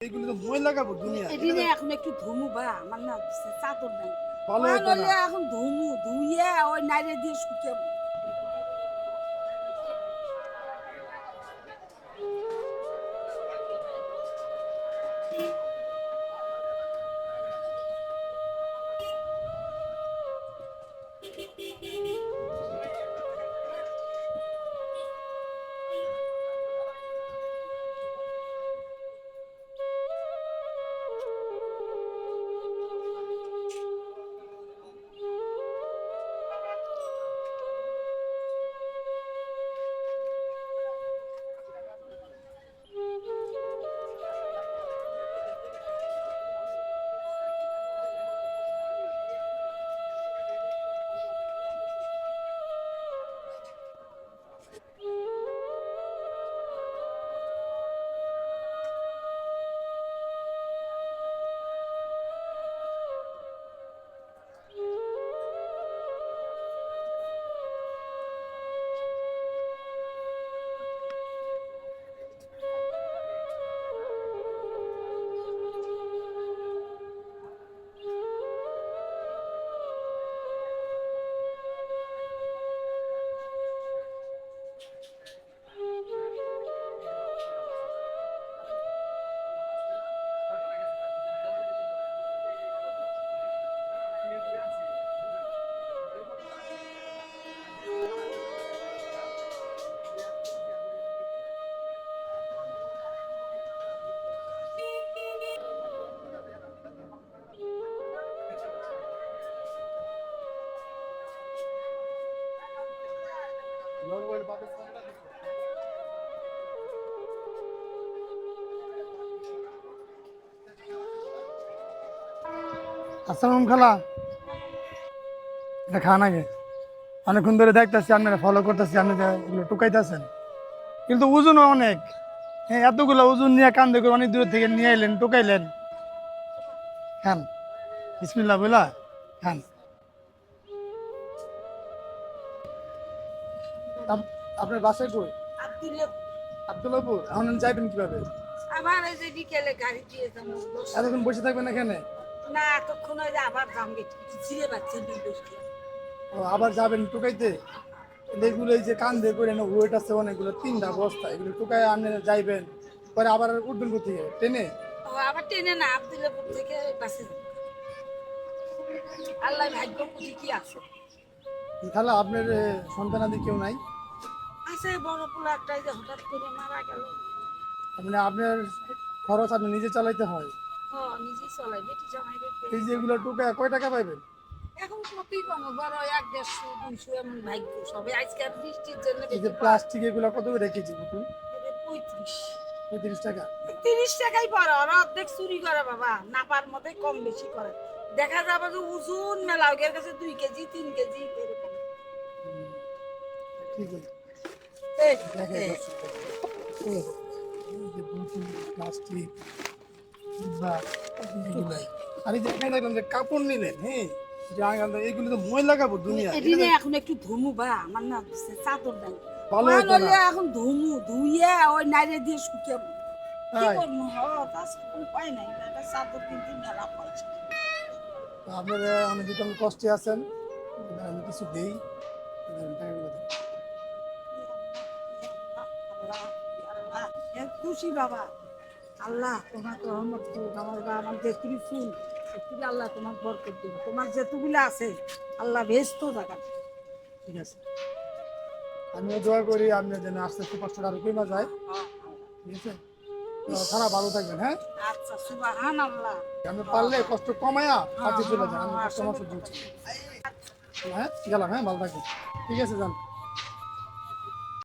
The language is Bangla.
এইগুলো তো মই লাগাবো দুনিয়া। এদিনে এখন একটু ধুমু বা আমার না চাদর নাই। ভালো এখন ধুমু ধুইয়ে ওই নাইরে দিয়ে আসসালাম খালা এটা খান আগে অনেকক্ষণ ধরে দেখতেছি, আপনারা ফলো করতেছি, আপনারা এগুলো টুকাইতেছেন। কিন্তু ওজনও অনেক। হ্যাঁ এতগুলো ওজন নিয়ে কান্দে করে অনেক দূর থেকে নিয়ে এলেন, টুকাইলেন। খান। বিসমিল্লা বলা খান। আপনার বাসায় কই? আব্দুল্লাহ আব্দুল্লাপুর এখন যাইবেন কীভাবে? আবার এই যে বিকেলে গাড়ি দিয়ে যাব। এতক্ষণ বসে থাকবেন এখানে? না এতক্ষণ ওই যে আবার গেছে ছিঁড়ে পাচ্ছে ও, আবার যাবেন টুকাইতে? এগুলো এই যে কান্দে করে না ওয়েট আছে অনেকগুলো তিনটা বস্তা এগুলো টুকাই আনে যাইবেন। পরে আবার উঠবেন কোথেকে ট্রেনে? ও আবার টেনে না আব্দুল্লাপুর থেকে বাসে আল্লাহ ভাগ্য কি আছে? তাহলে আপনার সন্তানাদি কেউ নাই? আছে বড় পোলা একটাই যে হঠাৎ করে মারা গেল। মানে আপনার খরচ আপনি নিজে চালাইতে হয়? হ নিজে চলাই বেটি জামাই এই যে এগুলো টুকায় কয় টাকা পাইবেন? এখন কম বড় এক দেড়শো দুইশো এমন ভাগ্য সবে। আজকে বৃষ্টির জন্য এই যে প্লাস্টিক এগুলো কত করে রেখেছি পঁয়ত্রিশ। পঁয়ত্রিশ টাকা। তিরিশ টাকাই পড়ে ওরা অর্ধেক চুরি করে বাবা। নাপার মধ্যে কম বেশি করে। দেখা যাবে যে ওজন মেলা কাছে দুই কেজি তিন কেজি এরকম। ঠিক আছে। প্লাস্টিক আর এই যে দেখলাম যে কাপড় নিলেন হ্যাঁ এইগুলো তো দুনিয়া এখন একটু ধুমু বা আমার না চাদর ভালো এখন ধুমু ধুইয়ে ওই নাইরে দিয়ে শুকাবো আপনারা দিকে কষ্টে আছেন আমি কিছু দেই। খুশি বাবা। আল্লাহ তোমার রহমত করুক আমার বা আমার যেতুরি ফুল সেতুরি আল্লাহ তোমার বরকত দেবে তোমার যেতুগুলো আছে আল্লাহ ব্যস্ত জায়গা। ঠিক আছে? আমিও দোয়া করি আপনার যেন আস্তে আস্তে কষ্টটা আরও কমে যায়। ঠিক আছে? সারা ভালো থাকবেন হ্যাঁ? আচ্ছা সুবাহান আল্লাহ আমি পারলে কষ্ট কমায়া কাজে চলে যান আমি কষ্ট আমার সহ্য হ্যাঁ গেলাম হ্যাঁ ভালো থাকবেন। ঠিক আছে যান।